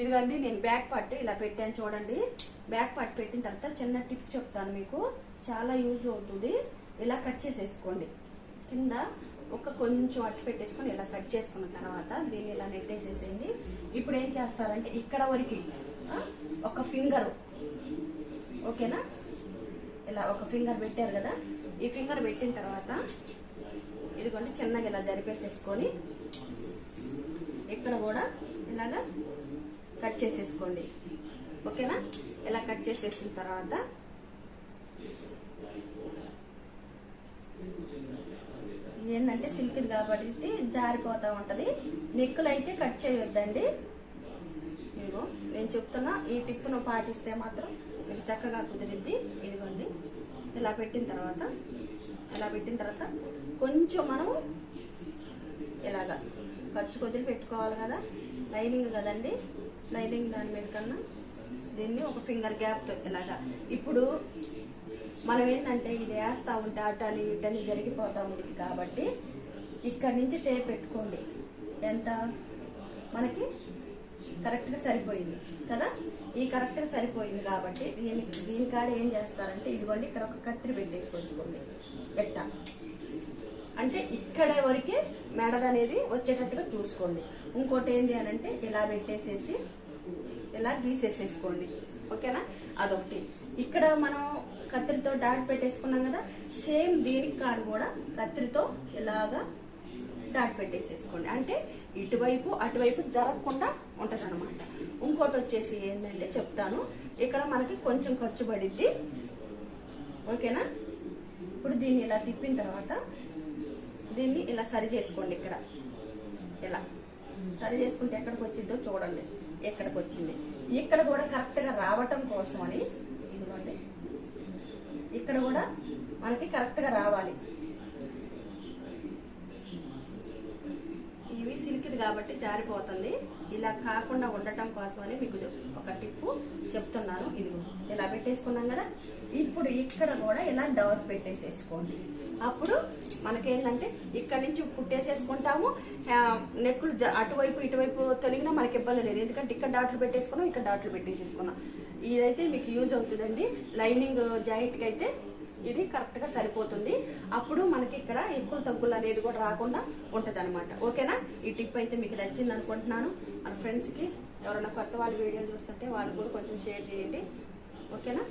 ఇదిగోండి నేను back part ఇలా పెట్టాను చూడండి. బ్యాక్ పార్ట్ పెట్టిన తర్వాత చిన్న టిప్ చెప్తాను మీకు. చాలా యూజ్ అవుతుంది. ఇలా కట్ చేసేసుకోండి. కింద ఒక కొంచెం అట్టు పెట్టేసుకొని ఇలా కట్ చేసుకున్న తర్వాత దీన్ని ఇలా నెట్టేసేసేయండి. ఇప్పుడు ఏం చేస్తారంటే ఇక్కడ వరకు ఒక ఫింగర్ ఓకేనా? ఇలా ఒక ఫింగర్ పెట్టారు కదా. ఈ ఫింగర్ పెట్టిన తర్వాత ఇదిగోండి చిన్నగా ఇలా జరిపేసేసుకొని ఇక్కడ కూడా ఇలాగా కట్ చేసేసుకోండి. ఓకేనా? ఇలా కట్ చేసేసిన తర్వాత ఏంటంటే సిల్క్ కాబట్టి జారిపోతా ఉంటది. నెక్కులు అయితే కట్ చేయొద్దండి. ఇదిగో నేను చెప్తున్నా ఈ టిప్పును పాటిస్తే మాత్రం మీకు చక్కగా కుదిరిద్ది. ఇదిగోండి. ఇలా పెట్టిన తర్వాత ఇలా పెట్టిన తర్వాత కొంచెం మనం ఇలాగా ఖర్చు కొద్దిగా పెట్టుకోవాలి కదా. లైనింగ్ కదండి. లైనింగ్ దాని మీద కన్నా దీన్ని ఒక ఫింగర్ గ్యాప్తో ఇలాగా. ఇప్పుడు మనం ఏంటంటే ఇది వేస్తా ఉంటే అటని ఇటని జరిగిపోతూ ఉంటుంది కాబట్టి ఇక్కడ నుంచి టేప్ పెట్టుకోండి. ఎంత? మనకి కరెక్ట్గా సరిపోయింది కదా? ఈ కరెక్ట్గా సరిపోయింది కాబట్టి దీనికి దీని కాడ ఏం చేస్తారంటే ఇదిగోండి ఇక్కడ ఒక కత్తిరి పెట్టేసుకోండి ఎట్ట? అంటే ఇక్కడ వరకే మెడద అనేది వచ్చేటట్టుగా చూసుకోండి. ఇంకోటి ఏంటి అని అంటే ఇలా పెట్టేసేసి ఇలా గీసేసేసుకోండి. ఓకేనా? అదొకటి. ఇక్కడ మనం కత్తిరితో డాట్ పెట్టేసుకున్నాం కదా సేమ్ దీనికి కాడు కూడా కత్తిరితో ఇలాగా డాట్ పెట్టేసేసుకోండి. అంటే ఇటువైపు అటువైపు జరగకుండా ఉంటుంది అనమాట ఇంకోటి వచ్చేసి ఏంటంటే చెప్తాను ఇక్కడ మనకి కొంచెం ఖర్చు పడిద్ది. ఓకేనా? ఇప్పుడు దీన్ని ఇలా తిప్పిన తర్వాత దీన్ని ఇలా సరి చేసుకోండి ఇక్కడ. ఇలా. సరి చేసుకుంటే ఎక్కడికి వచ్చిందో చూడండి. ఎక్కడికి వచ్చింది? ఇక్కడ కూడా కరెక్ట్గా రావటం కోసం అని ఇదిగోండి. ఇక్కడ కూడా మనకి కరెక్ట్గా రావాలి. ఇవి సిల్క్ది కాబట్టి జారిపోతుంది. ఇలా కాకుండా ఉండటం కోసం అని మీకు ఒక టిప్పు చెప్తున్నాను. ఇదిగో ఇలా పెట్టేసుకున్నాం కదా? ఇప్పుడు ఇక్కడ కూడా ఇలా డాట్ పెట్టేసేసుకోండి. అప్పుడు మనకేంటంటే ఇక్కడ నుంచి కుట్టేసేసుకుంటాము. నెక్కులు అటువైపు ఇటువైపు తొలగినా మనకి ఇబ్బంది లేదు. ఎందుకంటే ఇక్కడ డాట్లు పెట్టేసుకున్నాం ఇక్కడ డాట్లు పెట్టేసేసుకున్నాం. ఇదైతే మీకు యూజ్ అవుతుందండి. లైనింగ్ జాయింట్కి అయితే ఇది కరెక్ట్గా సరిపోతుంది. అప్పుడు మనకి ఇక్కడ ఎక్కువ తగ్గులు అనేది కూడా రాకుండా ఉంటది అనమాట ఓకేనా? ఈ టిప్ అయితే మీకు నచ్చింది అనుకుంటున్నాను. మన ఫ్రెండ్స్కి ఎవరైనా కొత్త వాళ్ళు వీడియో చూస్తుంటే వాళ్ళు కూడా కొంచెం షేర్ చేయండి. ఓకేనా?